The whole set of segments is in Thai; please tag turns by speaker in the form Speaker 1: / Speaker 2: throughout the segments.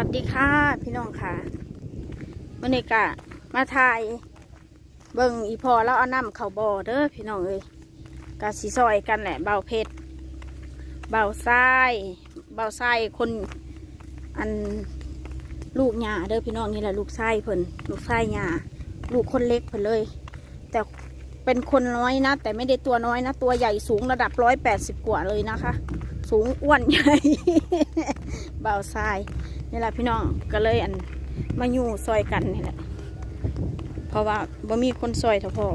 Speaker 1: วัสดีค่ะพี่น้องค่ะวันนี้ก็มาถ่ายเบิ่งอีพอแล้วเอาน้ำเข่าบ่อเด้อพี่น้องเอ้ยกะสีซอยกันแหละเบาเพชรเบาทรายเบาทรายคนอันลูกหญ้าเด้อพี่น้องนี่แหละลูกไส้เพิ่นลูกไส้หญ้าลูกคนเล็กเพิ่นเลย แต่เป็นคนน้อยนะ แต่ไม่ได้ตัวน้อยนะ ตัวใหญ่สูงระดับร้อยแปดสิบกว่าเลยนะคะ สูงอ้วนใหญ่เบาทราย นี่แหละพี่น้องก็เลยอันมาอยู่ซอยกันนี่แหละเพราะว่าบ่มีคนซอยเท่าพอ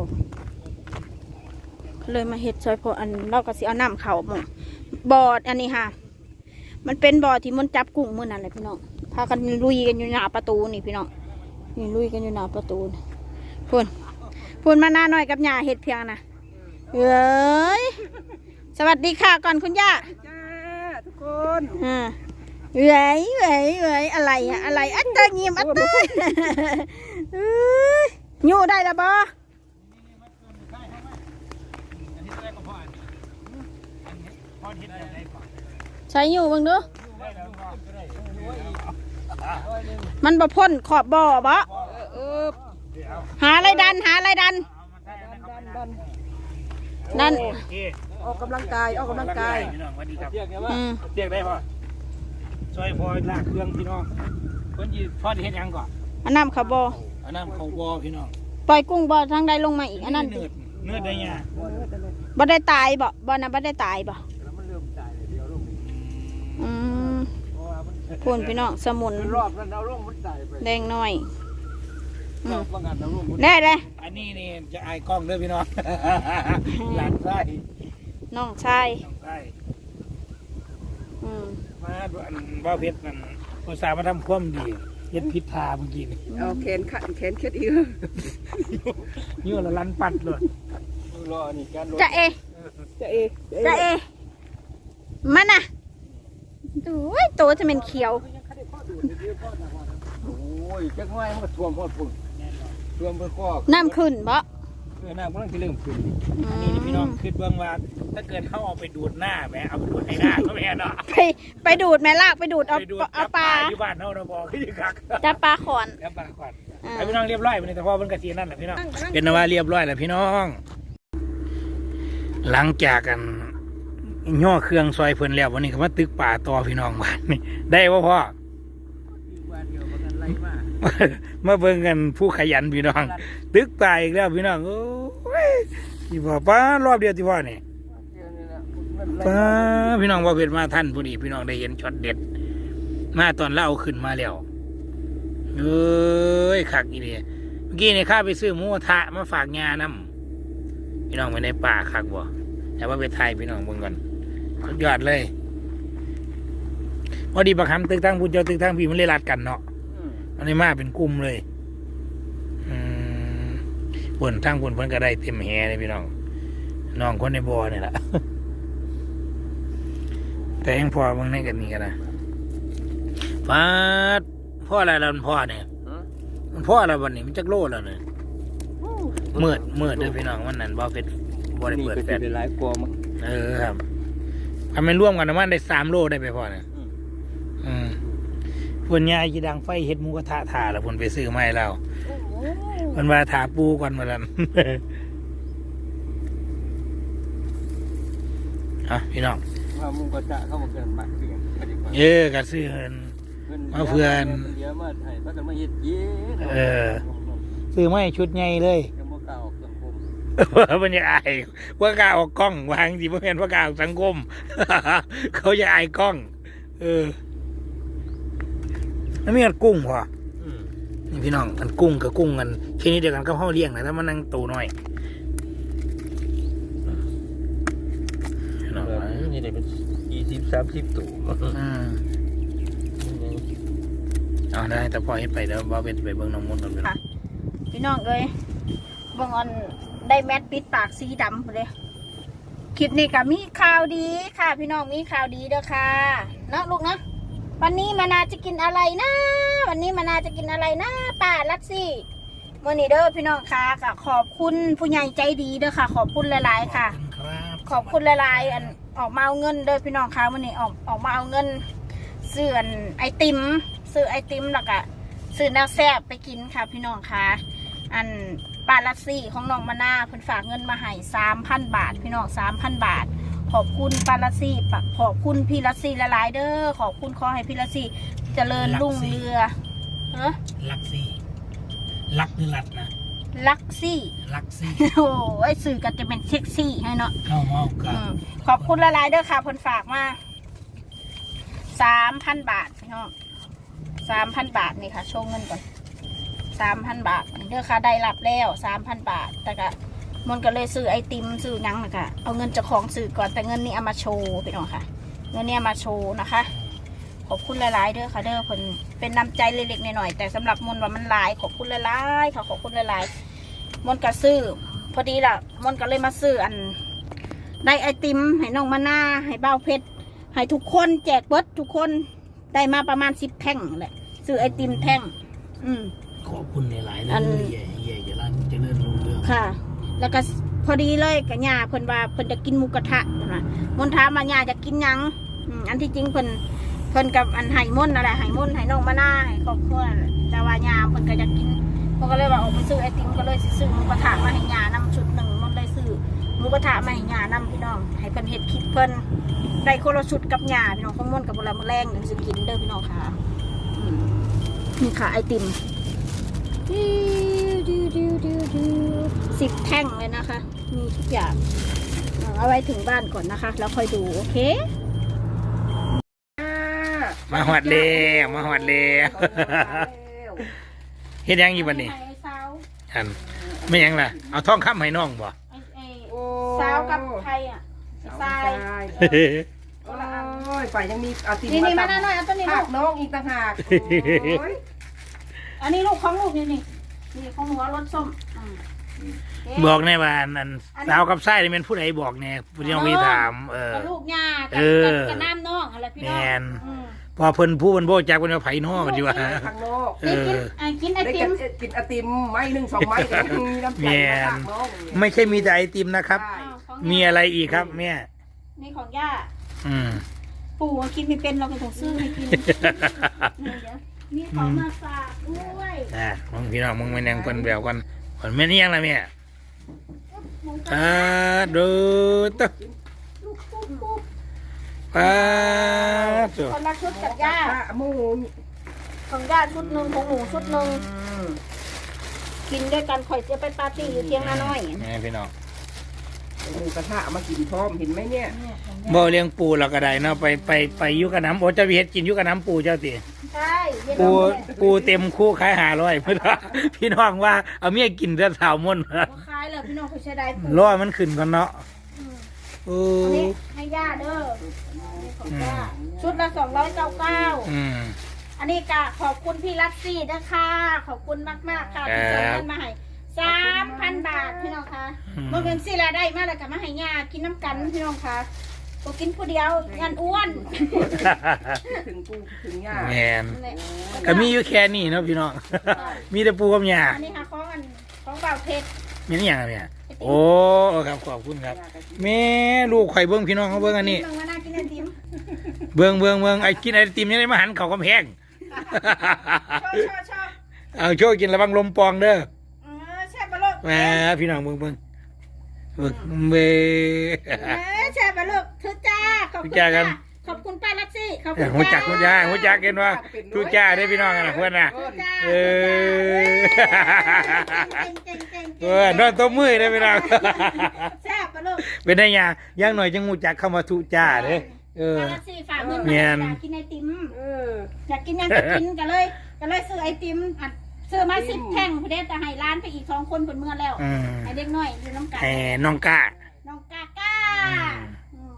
Speaker 1: ก็เลยมาเฮ็ดซอยพออันเราก็สิเอาน้ำเขาหมองบอดอันนี้ค่ะ มันเป็นบอดที่มันจับกุ้งมื่อนั่นแหละพี่น้องพากันลุยกันอยู่หน้าประตูนี่พี่น้องนี่ลุยกันอยู่หน้าประตูนี่พูนพูนมาหน้าหน่อยกับหญ้าเฮ็ดเพียงนะเอ้ยสวัสดีค่ะก่อนคุณย่า
Speaker 2: จ้าทุกคน
Speaker 1: อ่า เว้ยเว้ยเว้ยอะไรอะอะไรอัตตาเงียมอัตตาเอ้ยอยู่ได้ละบอใช้อยู่เบังดูมันบ่พ่นขอบบ่อบ่
Speaker 2: เออ
Speaker 1: หาอะไรดันหาอะไรดัน
Speaker 2: ดันดัน
Speaker 1: ดัน
Speaker 3: โอเค
Speaker 2: ออกกำลังกายออกกำลังกาย
Speaker 3: พี่น้องสวัสดีครับ
Speaker 2: เรียกไง
Speaker 1: อื
Speaker 2: ว่าม
Speaker 3: เรียกได้ป่ะ ซอยพอลากเครื่องพี่น้องคนยีพอที่เห็นยังก่อน
Speaker 1: อันน้ำเขาบ่อ
Speaker 3: อันนั้นเขาวอพี่น้อง
Speaker 1: ปล่อยกุ้งบ่อทางใดลงมาอีกอันนั้น
Speaker 3: เนื้อเนื้อได้ยัง
Speaker 1: บ่ได้ตายบ่บ่นะบ่ได้ตายบ่
Speaker 2: แล้วมันเริ่มตายเดียวลง
Speaker 1: อืม
Speaker 2: เพราะว่ามัน
Speaker 1: พูนพี่น้องสมุน
Speaker 2: รอบนั้นเอาลงมันตายไป
Speaker 1: แดงน้อยอื
Speaker 2: รอ
Speaker 1: ม
Speaker 2: บว่างานเอาลงมัน
Speaker 1: ได้เลย
Speaker 3: อันนี้นี่จะอายกล้องเด้อพี่น้องหลานไส้
Speaker 1: น้องชาย
Speaker 3: น้องไส้
Speaker 1: อืม
Speaker 3: มา อันว่าเพชรนั่นอุตส่าห์มาทำความดีเฮ็ดพิษทาเมื่อกี้นี่
Speaker 2: เอาแขนขัดแขนเคล็ดอีก
Speaker 3: ยั่วละลันปัดเลย
Speaker 2: รอนี่การรถ
Speaker 1: จะเอ
Speaker 2: จะเอ
Speaker 1: จะเอมันน่ะดูยตัวจะเป็นเขียว
Speaker 2: โอ้ยจักหน่อยมันก็ท่วมพอดพุ่นท่วมเพื่อข้อ
Speaker 1: น้ำขึ้นบ่
Speaker 3: เออหน้ากำลังจะเริ่มขึ้น
Speaker 1: อื
Speaker 3: อันนี้นี่พี่น้อง
Speaker 1: ม
Speaker 3: คิดเบื้องว่า ถ้าเกิดเขาเอาไปดูดหน้าแหมเอาไปดูดให้หน้าก็แม่เนาะ
Speaker 1: ไปไปดูดแม่ลากไปดูดเอา
Speaker 3: ไปดูด
Speaker 1: เอา
Speaker 3: จับ
Speaker 1: ปลา
Speaker 3: อยู่บ้านเฮาเนาะบอกคือคัก
Speaker 1: จับปลาขอน
Speaker 3: จับปลาก่อน
Speaker 1: อ่า
Speaker 3: ไอ้พี่น้องเรียบร้อยวันนี้แต่พ่อเพิ่นกะทีนั่นแหละพี่น้องเป็นนะว่าเรียบร้อยแล้วพี่น้อง หลังจากกันย่อเครื่องซอยเพิ่นแล้ววันนี้ก็มาตึกป่าต่อพี่น้องบ้านนี่ได้บ่พ่อ
Speaker 2: วันเดียวมันไล่ มา
Speaker 3: มาเบิ่งกันผู้ขยันพี่น้อง ตึกป่าอีกแล้วพี่น้องโอ้ยที่พ่อป้ารอบเดียวที่พ่อนี่ป้าพี่น้องว่าเพชรมาท่านพอดีพี่น้องได้เห็นช็อตเด็ด มาตอนเล่าขึ้นมาแล้วเอ้ยคักอีนี่เมื่อกี้นี่ข้าไปซื้อหมูกระทะมาฝากงานำพี่น้องไปในป่าคักบ่แต่ว่าไปไทยพี่น้องเบิ่งก่อนสุดยอดเลยพอดีประคำตึกตั้งพูดเจ้าตึกตั้งพี่มันเลยรัดกันเนาะ อันนี้มาเป็นกลุ่มเลยอืมบนทั้งบนเพิ่นก็ได้เต็มแฮเลยพี่น้องน้องคนในบ่อนี่แหละแต่ยังพอเบางในกันนี่กันนะฟาดพ่ออะไรแล้วมันพ่อเนี่ยมันพ่ออะไรวันนี้มันจักโลแล้วเนี่ยมืดมืดเด้อพี่น้องมันนั่นบ่เป็นบ่ได้
Speaker 2: นี่
Speaker 3: เปิด
Speaker 2: ก็
Speaker 3: แฟ
Speaker 2: จะ
Speaker 3: ลช
Speaker 2: ได้หลายกว่ามั้ง
Speaker 3: เออครับทำเป็นร่วมกันนะมันได้สามโลได้ไปพ่อเนี่ย
Speaker 2: อืม
Speaker 3: อืม เพิ่นยายจีดังไฟเฮ็ดหมูกระทะถ่าแล้วเพิ่นไปซื้อมาให้เราเพิ่นว่าถาปูก่อนมาแล้วอะพี่น้อง
Speaker 2: ว่ามุงกระจะเข้ามาเกินมากเกินก็ดีกว่า
Speaker 3: เออก็ซื้อเพิ่น มาเพื่อน
Speaker 2: เดี๋ยวมาให้พักกันมาเฮ็ดเย็น
Speaker 3: เออ ซื้อมาให้ชุดใหญ่เลย
Speaker 2: จะบ่กล้าออกสังคม
Speaker 3: มันจะอายว่ากล้าออกกล้องวางสิเพื่อนว่ากล้าออกสังคม เขาจะอายกล้อง เออ แล้วมีกันกุ้งพอ
Speaker 2: อืม
Speaker 3: นี่พี่น้องกันกุ้งกับกุ้งกันชนิดเดียวกันก็ห้าเลี้ยงนะถ้ามันนั่งโตหน่อยพี่น้อง
Speaker 2: นี่ได้เป็นยี่สิบสามสิบตัว
Speaker 3: อืมเอาได้แต่พอให้ไปแล้วว่าเป็นไปเบิ้งน้องมนต์กันไป
Speaker 1: ค่ะ พี่น้องเอ้ยเบิ่งอันได้แมสปิดปากสีดำพุ่นเลยคลิปนี้ก็มีข่าวดีค่ะ พี่น้องมีข่าวดีเด้อค่ะเนาะลูกนะ วันนี้มานาจะกินอะไรนะ วันนี้มานาจะกินอะไรนะป้าลัดซี่วันนี้เด้อพี่น้องค่ะก็ขอบคุณผู้ใหญ่ใจดีเด้อค่ะ ขอบคุณหลายๆค่ะ
Speaker 3: ครับ
Speaker 1: ขอบคุณหลายๆอันออกมาเอาเงินเด้อพี่น้องคะวันนี้ออกออกมาเอาเงินเสื่อนไอติมซื้อไอติมแล้วก็ซื้อแนวแซ่บไปกินค่ะ พี่น้องค่ะ อันปาลัสซี่ของน้องมานาเพิ่นฝากเงินมาให้สามพันบาท พี่น้องสามพันบาท ขอบคุณปาลัสซี่ปะขอบคุณพี่ลัสซี่ละลายๆเด้อขอบคุณขอให้พี่ลัสซี่เจริญรุ่งเรือเฮ้
Speaker 3: ลักซี่ลักหรือลัดนะ
Speaker 1: ลักซี่
Speaker 3: ลักซี่
Speaker 1: โอ้ยสื่อกันจะเป็นเซ็กซี่ให้เนาะ
Speaker 3: เข้าเมากั
Speaker 1: อื
Speaker 3: บ
Speaker 1: มขอบคุณละลายๆเด้อค่ะเพิ่นฝากมาสามพันบาทพี่น้องสามพันบาทนี่ค่ะโชว์เงินก่อนสามพันบาทนี่เด้อค่ะได้รับแล้วสามพันบาทแต่ก็ มันก็เลยซื้อไอติมซื้อหยังนะค่ะเอาเงินเจ้าของซื้อก่อนแต่เงินนี้เอามาโชว์พี่น้องค่ะ เงินนี้เอามาโชว์นะคะ ขอบคุณหลายๆเด้อค่ะเด้อเพิ่นเป็นน้ำใจเล็กๆหน่อยๆแต่สำหรับมนต์ว่ามันหลาย ขอบคุณหลายๆค่ะขอบคุณหลายๆมนต์ก็ซื้อ พอดีล่ะมนต์ก็เลยมาซื้ออันได้ไอติมให้น้องมานาให้เบ้าเพชรให้ทุกคนแจกเบิดทุกคนได้มาประมาณสิบแท่งแหละซื้อไอติมแท่ง อืม
Speaker 3: ขอบคุณในหลายๆ
Speaker 1: อั
Speaker 3: เด้
Speaker 1: น
Speaker 3: อใหญ่ใหญ่จะรันเจริญรุ่งเรือง
Speaker 1: ค่ะ แล้วก็พอดีเลยกับย่าเพิ่นว่าเพิ่นจะกินหมูกระทะเพิ่นว่ามนต์ถามมาย่าจะกินหยังอืมอันที่จริงเพิ่นเพิ่นกับอันไห่ม่นอะไรไห่ม่นไห่น้องมานาไห่ครอบครัวนั่นแหละแต่ว่าย่าเพิ่นก็จะกินเพิ่นก็เลยว่าออกไปซื้อไอติมก็เลยสิซื้อหมูกระทะมาให้ย่านำชุดหนึ่งมนเลยซื้อหมูกระทะมาให้ย่านำพี่น้องให้เพิ่นเฮ็ดคลิปเพิ่นได้คนละชุดกับย่าพี่น้องข้าวม่นกับบุระมือแรงเดี๋ยวสิกินเด้อพี่น้องค่ะอืมนี่ค่ะไอติม สิบแท่งเลยนะคะ มีทุกอย่างเอาไว้ถึงบ้านก่อนนะคะ แล้วค่อยดู โอเค
Speaker 3: มาหอดแล้วมาหอดแล้วเฮ็ดหยังอยู่บัดนี้
Speaker 1: ไอ้สาว
Speaker 3: อันไม่หยังล่ะ เอาทองคำให้น้องบ่
Speaker 1: ไอ้ไอ้
Speaker 2: โอ้
Speaker 1: สาวกับใครอะไอ้ทราย
Speaker 2: โอ้ยฝ่ายยังมีเอาติม
Speaker 1: นี่นี่มา
Speaker 2: ตั
Speaker 1: หน่อยเอาตัวนี้
Speaker 2: ภา
Speaker 1: ลู
Speaker 2: ค
Speaker 1: ก
Speaker 2: น้องอีกต่างหากโอ้ย
Speaker 1: อันนี้ลูกของลูกนี่นี่ นี่ของหัวรถส้มอืมโอเค
Speaker 3: บอกแน่ว่าอันอัน สาวกับไส้นี่เป็นผู้ใดบอกแน่ผู้ที่น้องมีถาม เออ
Speaker 1: กับลูกย่ากั
Speaker 3: เออ
Speaker 1: กับน้ำน้องอะไรพี่น้อง
Speaker 3: แม่น
Speaker 1: อืม
Speaker 3: พอเพิ่นผู้เพิ่นโบจักเพิ่นว่าไผน้อกันดีว่า
Speaker 2: ทางนอก
Speaker 3: เอ
Speaker 1: นี่กิน
Speaker 3: อ
Speaker 1: อะกินไอ
Speaker 2: ได้
Speaker 1: ติ
Speaker 2: กิน
Speaker 1: ม
Speaker 2: กินไอติมไม้หนึ่งสองไม้แต่ยังมีน้ำใจ
Speaker 3: แม่
Speaker 2: มานฝากน้อง
Speaker 3: ไม่ใช่มีแต่ไอติมนะครับ
Speaker 2: ใช่
Speaker 1: อ้าวของ
Speaker 3: มี
Speaker 1: ย่า
Speaker 3: อะไรอีกครับแม่
Speaker 1: นี่ของย่า
Speaker 3: อืม
Speaker 1: ปู่ว่ากินไม่เป็นเราก็ต้องซื้อให้กินเดี๋ยว มีของมาฝากด้วย
Speaker 3: อะมึงพี่น้องมึงมานั่งคนแบบกันคนไม่นี่ยังล่ะแม่
Speaker 1: หมูกระ
Speaker 3: อ่า
Speaker 1: ทะ
Speaker 3: ดูตะ
Speaker 1: ลูกปุ๊บปุ๊บ
Speaker 3: ป้าตัว
Speaker 1: คนละชุดกับย่า
Speaker 2: ข้าหมู
Speaker 1: ของย่าชุดหนึ่งของหนูชุดหนึ่งกินด้วยกันข่อยจะไปปาร์ตี้อยู่เที่ยงนาน้อย
Speaker 3: แม่พี่น้อง
Speaker 2: หมูกระทะเอามากินพร้อมเห็นไหมเนี่ย
Speaker 1: เนี่ยของ
Speaker 3: บ่
Speaker 1: ย่า
Speaker 3: เลี้ยงปูเราก็ได้เนาะไปไปไปอยุกับน้ำโอ้เจ้าพี่เฮ็ดกินอยุกับน้ำปูเจ้าติ
Speaker 1: ใช่เย็น
Speaker 3: ปู
Speaker 1: แล้วแหละ
Speaker 3: ปูเต็มคู่ขายหาร้อยพี่น้องพี่น้องว่าเอาเมียกินแต่สาวม่น
Speaker 1: บ่คายเลยพี่น้องเขาใช้ได้ปู
Speaker 3: รอมันขึ้นก่อนเนาะ
Speaker 1: อืม
Speaker 3: โอ้
Speaker 1: อันนี้ให้ย่าเด้ออันนี้ของย่าชุดละสองร้อยเก้าเก้า
Speaker 3: อืม
Speaker 1: อันนี้กะขอบคุณพี่ลักซี่นะคะ ขอบคุณมากมากๆค่ะที่
Speaker 3: ครั
Speaker 1: ส่ง
Speaker 3: บ
Speaker 1: เงินมาให้ สามพันบาทพี่น้องคะ
Speaker 3: อืม
Speaker 1: เมื่อเป็นสิละได้มาแล้วก็มาให้ย่ากินน้ำกันพี่น้องคะก็กินผู้เดียวงานอ้วน
Speaker 2: ถึงปูถึงย่า
Speaker 3: แมน
Speaker 1: นั่นแหละ
Speaker 3: ก็มีอยู่แค่นี้เนาะพี่น้อง มีแต่ปูกับหญ้า
Speaker 1: อันนี้ค่ะของอันของเบาเพชร
Speaker 3: มีนี่อย่างไรเนี่ยโอ้ครับขอบคุณครับแม่ลูกข่อยเบิ้งพี่น้องเขาเบิ้งอันนี้
Speaker 1: มึงมาน่ากินไอติม
Speaker 3: เบิ้งเบิ้งเบิ้งไอ้กินไอติมยังได้มาหันเขากำแพง
Speaker 1: ชอบชอบชอบ
Speaker 3: เอาโชว์กินระวังลมปองเด้อ
Speaker 1: เออ แช่บะลูก
Speaker 3: แหม่พี่น้องเบิ้งเบิ้งเบิ้งเบ้
Speaker 1: เออแช่บะลูกทุจ้าขอบคุณ
Speaker 3: ทุจ้ากัน
Speaker 1: ขอบคุณป้าลักซี่ขอบคุ
Speaker 3: เอ้ย
Speaker 1: ณ
Speaker 3: หัวจักหัวจักหัวจักเห็นว่าทุจ้าได้อพี่น้องกันนะเพื่อนน่ะ
Speaker 1: ทุจ้า
Speaker 3: เออ
Speaker 1: เก่งเก่งเก่ง
Speaker 3: เออนอนตัวมือได้อพี่น้อง
Speaker 1: แซ่บปะลูก
Speaker 3: เป็นได้ยังยังหน่อยจังงูจักเข้ามาทุจ้าเด้อเออ
Speaker 1: มาละสี่ฝากเงิน
Speaker 3: แม่
Speaker 1: มานอยากกินไอติม
Speaker 2: เออ
Speaker 1: อยากกินยังก็กินกันเลยก็เลยซื้อไอติมอัด ซื้อมาสิบแท่งพอดีแต่ให้ร้านไปอีกสองคนผลเมื่อแล้ว
Speaker 3: อืม
Speaker 1: ให้เด็กน้อยอยู่น้องกัน
Speaker 3: ไอ้น้องก้า
Speaker 1: น้องกาก้า
Speaker 3: อืม
Speaker 1: อืม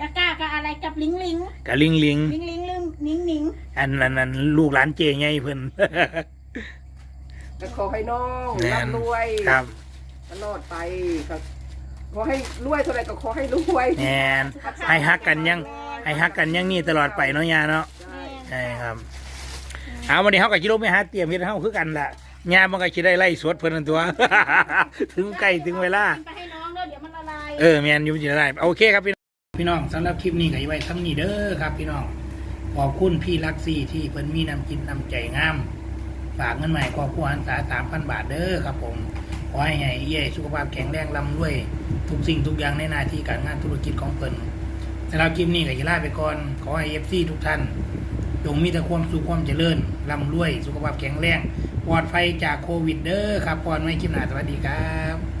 Speaker 1: กาก้ากับอะไรกับลิงลิง
Speaker 3: กับลิงลิง
Speaker 1: ลิงลิงลิงนิงนิง
Speaker 3: อันนั้นอันลูกหลานเจไงเพิ่น
Speaker 2: ก็ขอให้น้อง
Speaker 3: แม่น
Speaker 2: ร่ำรวย
Speaker 3: ครับ
Speaker 2: ตลอดไปก็ขอให้รวยเท่าไหรก็ขอให้รวย
Speaker 3: แมน ให้ฮักกันยัง ให้ฮักกันยังนี่ตลอดไปเนาะยาเนาะใช่ครับ เอาวันนี้เฮากับกิโลไม่หาเตรียมเฮ็ดเฮาคือกันล่ะยามันก็สิได้ไล่สวดเพิ่นนั่นตัว ถึงใกล้ถึงเวลา
Speaker 1: กินไปให้น้องเด้อเดี๋ยวมันละลาย
Speaker 3: เออแมนอยู่จะได้โอเคครับพี่น้องพี่น้องสำหรับคลิปนี้ก็ไว้ทำนี่เด้อครับพี่น้องขอบคุณพี่ลักซี่ที่เพิ่นมีน้ำจิตน้ำใจงาม ฝากเงินใหม่ครอบครัวหันษาสามพันบาทเด้อครับผมขอให้ให้เย่สุขภาพแข็งแรงร่ำรวย ทุกสิ่งทุกอย่างในหน้าที่การงานธุรกิจของเพิ่นสำหรับคลิปนี้ก็จะลาไปก่อนขอให้เอฟซีทุกท่าน จงมีแต่ความสุขความเจริญร่ำรวย สุขภาพแข็งแรง ปลอดภัยจากโควิดเด้อครับปลอดไม่คิดหนาสวัสดีครับ